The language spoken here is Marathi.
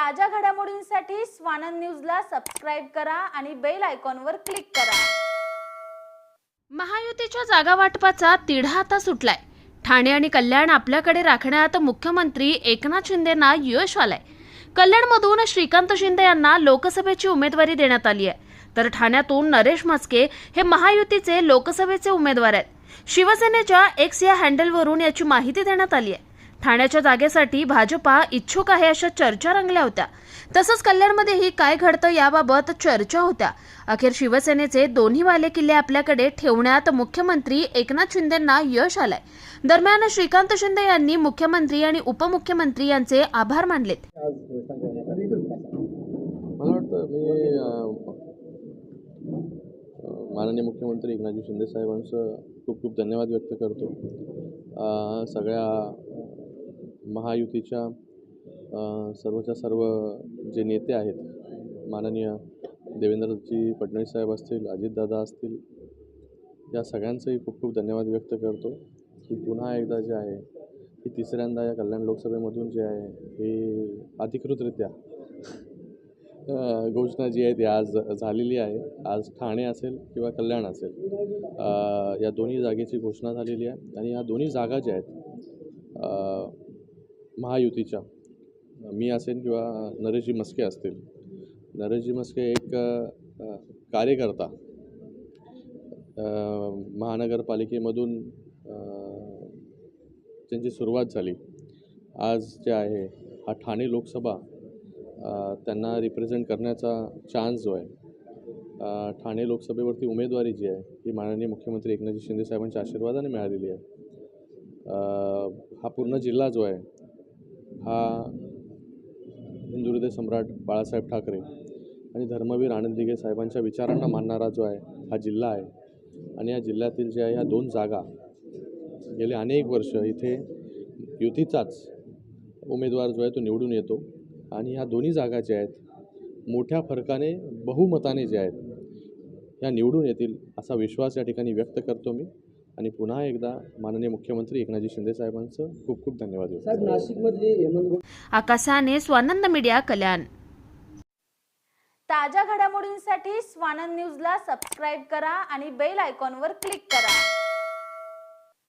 ताज्या घडामोडींसाठी स्वानंद न्यूजला सबस्क्राईब करा आणि बेल आयकॉनवर क्लिक करा. महायुतीच्या जागा वाटपाचा तिढा आता सुटलाय. ठाणे आणि कल्याण आपल्याकडे राखण्यात मुख्यमंत्री एकनाथ शिंदेना यश आलाय. कल्याणमधून श्रीकांत शिंदे यांना लोकसभेची उमेदवारी देण्यात आली आहे. तर ठाण्यातून नरेश म्हस्के हे महायुतीचे लोकसभेचे उमेदवार आहेत. शिवसेनेच्या एक्स या हँडलवरून याची माहिती देण्यात आली आहे. ठाण्याच्या जागेसाठी भाजपा इच्छुक आहे अशा चर्चा रंगल्या होत्या. तसंच कल्याणमध्येही काय घडतं याबाबत चर्चा होत्या. अखेर शिवसेनेचे दोन्ही वाले किल्ले आपल्याकडे ठेवण्यात मुख्यमंत्री एकनाथ शिंदेंना यश आलंय. दरम्यान श्रीकांत शिंदे यांनी मुख्यमंत्री आणि उपमुख्यमंत्री यांचे आभार मानलेत. मला वाटतं मी माननीय मुख्यमंत्री एकनाथजी शिंदे साहेबांचं खूप खूप धन्यवाद व्यक्त करतो. सगळ्या महायुतीच्या सर्वच्या सर्व जे नेते आहेत माननीय देवेंद्रजी फडणवीस साहेब असतील अजितदादा असतील या सगळ्यांचंही खूप खूप धन्यवाद व्यक्त करतो. की पुन्हा एकदा जे आहे की तिसऱ्यांदा या कल्याण लोकसभेमधून जे आहे हे अधिकृतरित्या घोषणा जी आहे ती आज झालेली आहे. आज ठाणे असेल किंवा कल्याण असेल या दोन्ही जागेची घोषणा झालेली आहे. आणि या दोन्ही जागा ज्या आहेत महायुतीच्या. मी असेल किंवा नरेशजी मस्के असतील. नरेशजी मस्के एक कार्यकर्ता. महानगरपालिकेमधून त्यांची सुरुवात झाली. आज जे आहे हा ठाणे लोकसभा त्यांना रिप्रेझेंट करण्याचा चान्स जो आहे ठाणे लोकसभेवरती उमेदवारी जी आहे ही माननीय मुख्यमंत्री एकनाथजी शिंदे साहेबांच्या आशीर्वादाने मिळालेली आहे. हा पूर्ण जिल्हा जो आहे हा हिंदुहृदय सम्राट बाळासाहेब ठाकरे आणि धर्मवीर आनंद दिघे साहेबांच्या विचारांना मानणारा जो आहे हा जिल्हा आहे. आणि या जिल्ह्यातील ज्या ह्या दोन जागा गेले अनेक वर्ष इथे युतीचाच उमेदवार जो आहे तो निवडून येतो. आणि ह्या दोन्ही जागा ज्या आहेत मोठ्या फरकाने बहुमताने ज्या आहेत ह्या निवडून येतील असा विश्वास या ठिकाणी व्यक्त करतो मी. आणि पुन्हा एकदा माननीय मुख्यमंत्री एकनाथजी शिंदे साहेबांचं खूप खूप धन्यवाद आकाशाने स्वानंद मीडिया कल्याण. ताज्या घडामोडींसाठी स्वानंद न्यूजला सबस्क्राईब करा आणि बेल आयकॉनवर क्लिक करा.